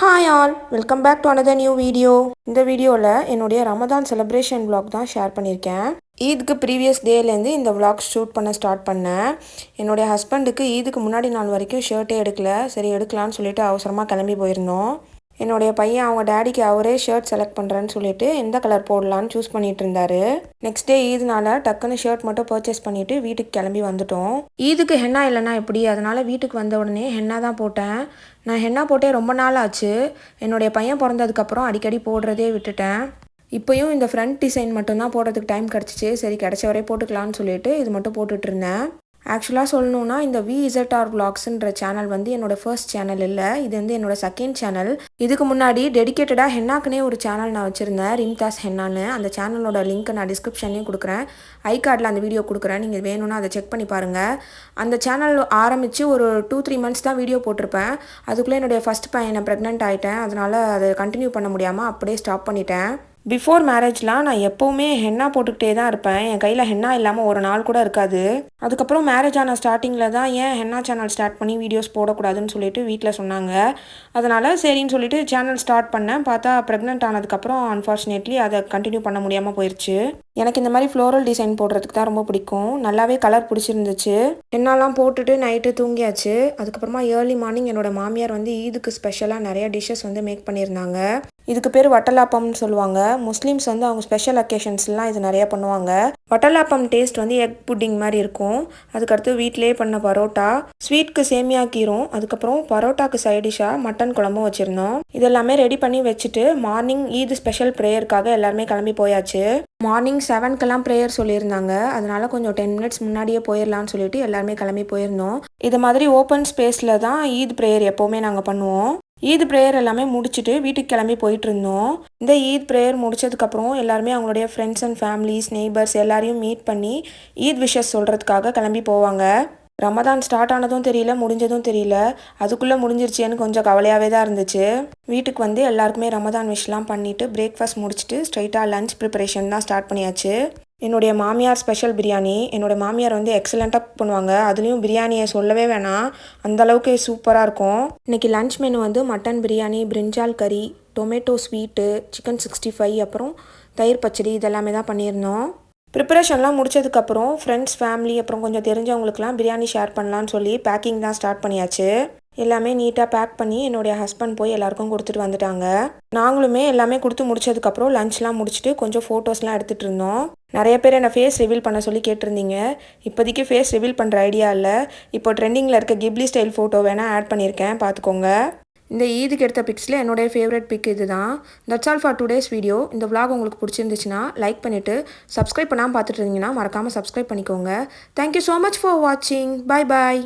Hi all welcome back to another new video இந்த வீடியோவில் என்னுடைய ரமதான் செலிப்ரேஷன் vlog தான் ஷேர் பண்ணியிருக்கேன் ஈதுக்கு ப்ரீவியஸ் டேலேருந்து இந்த vlog ஷூட் பண்ண ஸ்டார்ட் பண்ணேன். என்னுடைய ஹஸ்பண்டுக்கு ஈதுக்கு முன்னாடி நாள் வரைக்கும் ஷர்ட்டே எடுக்கல. சரி எடுக்கலான்னு சொல்லிட்டு அவசரமாக கிளம்பி போயிருந்தோம். என்னுடைய பையன் அவங்க டேடிக்கு அவரே ஷர்ட் செலக்ட் பண்ணுறேன்னு சொல்லிட்டு எந்த கலர் போடலான்னு சூஸ் பண்ணிட்டு இருந்தாரு. நெக்ஸ்ட் டே ஈதுனால டக்குன்னு ஷர்ட் மட்டும் பர்ச்சேஸ் பண்ணிட்டு வீட்டுக்கு கிளம்பி வந்துட்டோம். ஈதுக்கு ஹென்னா இல்லைன்னா எப்படி? அதனால வீட்டுக்கு வந்த உடனே ஹென்னா தான் போட்டேன். நான் ஹென்னா போட்டே ரொம்ப நாள் ஆச்சு. என்னுடைய பையன் பிறந்ததுக்கப்புறம் அடிக்கடி போடுறதே விட்டுட்டேன். இப்போயும் இந்த ஃப்ரண்ட் டிசைன் மட்டும்தான் போடுறதுக்கு டைம் கிடச்சிச்சு. சரி கிடச்ச வரை போட்டுக்கலான்னு சொல்லிட்டு இது மட்டும் போட்டுட்டு இருந்தேன். ஆக்சுவலாக சொல்லணுன்னா இந்த விஇசட்ஆர் பிளாக்ஸுன்ற சேனல் வந்து என்னோட ஃபர்ஸ்ட் சேனல் இல்லை. இது வந்து என்னோட செகண்ட் சேனல் இதுக்கு முன்னாடி டெடிகேட்டடாக ஹென்னாக்குனே ஒரு சேனல் நான் வச்சுருந்தேன் ரிம்தாஸ் ஹென்னான்னு அந்த சேனலோட லிங்க்கை நான் டிஸ்கிரிப்ஷன்லேயும் கொடுக்குறேன். ஐ கார்டில் அந்த வீடியோ கொடுக்குறேன். நீங்கள் வேணும்னா அதை செக் பண்ணி பாருங்கள் அந்த சேனல் ஆரம்பித்து ஒரு டூ த்ரீ மந்த்ஸ் தான் வீடியோ போட்டிருப்பேன். அதுக்குள்ளே என்னுடைய ஃபஸ்ட் பையனை ப்ரெக்னென்ட் ஆகிட்டேன் அதனால் அதை கண்டினியூ பண்ண முடியாமல் அப்படியே ஸ்டாப் பண்ணிட்டேன். பிஃபோர் மேரேஜ்லாம் நான் எப்போவுமே ஹென்னா போட்டுக்கிட்டே தான் இருப்பேன். என் கையில் ஹென்னா இல்லாமல் ஒரு நாள் கூட இருக்காது. அதுக்கப்புறம் மேரேஜ் ஆன ஸ்டார்டிங்கில் தான் ஏன் ஹென்னா சேனல் ஸ்டார்ட் பண்ணி வீடியோஸ் போடக்கூடாதுன்னு சொல்லிட்டு வீட்டில் சொன்னாங்க. அதனால் சரின்னு சொல்லிட்டு சேனல் ஸ்டார்ட் பண்ணேன். பார்த்தா ப்ரெக்னென்ட் ஆனதுக்கப்புறம் அன்ஃபார்ச்சுனேட்லி அதை கண்டினியூ பண்ண முடியாமல் போயிடுச்சு எனக்கு இந்த மாதிரி ஃப்ளோரல் டிசைன் போடுறதுக்கு தான் ரொம்ப பிடிக்கும். நல்லாவே கலர் பிடிச்சிருந்துச்சு. என்னெல்லாம் போட்டுட்டு நைட்டு தூங்கியாச்சு. அதுக்கப்புறமா ஏர்லி மார்னிங் என்னோட மாமியார் வந்து ஈதுக்கு ஸ்பெஷலாக நிறைய டிஷ்ஷஸ் வந்து மேக் பண்ணியிருந்தாங்க. இதுக்கு பேர் வட்டலாப்பம்னு சொல்லுவாங்க. முஸ்லீம்ஸ் வந்து அவங்க ஸ்பெஷல் அக்கேஷன்ஸ்லாம் இது நிறைய பண்ணுவாங்க. வட்டலாப்பம் டேஸ்ட் வந்து எக் புட்டிங் மாதிரி இருக்கும். அதுக்கடுத்து வீட்டிலேயே பண்ண பரோட்டா ஸ்வீட்க்கு சேமியா கீரும் அதுக்கப்புறம் பரோட்டாக்கு சைடிஷாக மட்டன் குழம்பும் வச்சுருந்தோம். இதெல்லாமே ரெடி பண்ணி வச்சுட்டு மார்னிங் ஈத் ஸ்பெஷல் ப்ரேயருக்காக எல்லாருமே கிளம்பி போயாச்சு. மார்னிங் செவன்க்கெல்லாம் ப்ரேயர் சொல்லியிருந்தாங்க. அதனால கொஞ்சம் டென் மினிட்ஸ் முன்னாடியே போயிடலான்னு சொல்லிட்டு எல்லாருமே கிளம்பி போயிருந்தோம். இது மாதிரி ஓப்பன் ஸ்பேஸில் தான் ஈத் ப்ரேயர் எப்போவுமே நாங்கள் பண்ணுவோம். ஈத் ப்ரேயர் எல்லாமே முடிச்சுட்டு வீட்டுக்கு கிளம்பி போயிட்டு இருந்தோம் இந்த ஈத் ப்ரேயர் முடிச்சதுக்கப்புறம் எல்லாருமே அவங்களுடைய ஃப்ரெண்ட்ஸ் அண்ட் ஃபேமிலிஸ் நெய்பர்ஸ் எல்லாரையும் மீட் பண்ணி ஈத் விஷஸ் சொல்கிறதுக்காக கிளம்பி போவாங்க. ரமதான் ஸ்டார்ட் ஆனதும் தெரியல முடிஞ்சதும் தெரியல. அதுக்குள்ளே முடிஞ்சிருச்சேன்னு கொஞ்சம் கவலையாகவே தான் இருந்துச்சு. வீட்டுக்கு வந்து எல்லாருக்குமே ரமதான் விஷ்லாம் பண்ணிவிட்டு பிரேக்ஃபாஸ்ட் முடிச்சுட்டு ஸ்ட்ரைட்டாக லன்ச் ப்ரிப்பரேஷன் தான் ஸ்டார்ட் பண்ணியாச்சு. என்னுடைய மாமியார் ஸ்பெஷல் பிரியாணி. என்னோட மாமியார் வந்து எக்ஸலண்ட்டாக பண்ணுவாங்க. அதுலேயும் பிரியாணியை சொல்லவே வேணாம். அந்த அளவுக்கு சூப்பராக இருக்கும். இன்னைக்கு லன்ச் மெனு வந்து mutton biryani brinjal curry tomato sweet chicken sixty five அப்புறம் தயிர் பச்சடி இதெல்லாமே தான் பண்ணியிருந்தோம். ப்ரிப்பரேஷன்லாம் முடிச்சதுக்கப்புறம் ஃப்ரெண்ட்ஸ் ஃபேமிலி அப்புறம் கொஞ்சம் தெரிஞ்சவங்களுக்குலாம் பிரியாணி ஷேர் பண்ணலான்னு சொல்லி பேக்கிங் தான் ஸ்டார்ட் பண்ணியாச்சு. எல்லாமே நீட்டாக பேக் பண்ணி என்னுடைய ஹஸ்பண்ட் போய் எல்லாருக்கும் கொடுத்துட்டு வந்துட்டாங்க. நாங்களுமே எல்லாமே கொடுத்து முடிச்சதுக்கப்புறம் லஞ்ச்லாம் முடிச்சுட்டு கொஞ்சம் ஃபோட்டோஸ்லாம் எடுத்துகிட்டு இருந்தோம். நிறைய பேர் என்னை ஃபேஸ் ரிவீல் பண்ண சொல்லி கேட்டிருந்தீங்க. இப்போதைக்கு ஃபேஸ் ரிவீல் பண்ணுற ஐடியா இல்லை. இப்போ ட்ரெண்டிங்கில் இருக்க கிப்லி ஸ்டைல் ஃபோட்டோ வேணால் ஆட் பண்ணியிருக்கேன் பார்த்துக்கோங்க இந்த ஈதுக்கு எடுத்த பிக்ஸில் என்னுடைய ஃபேவரட் பிக் இது தான் that's all for today's video இந்த விளாக் உங்களுக்கு பிடிச்சிருந்துச்சுன்னா லைக் பண்ணிவிட்டு சப்ஸ்கிரைப் பண்ணாமல் பார்த்துட்டு இருந்தீங்கன்னா மறக்காமல் சப்ஸ்கிரைப் பண்ணிக்கோங்க. Thank you so much for வாட்சிங் பை பாய்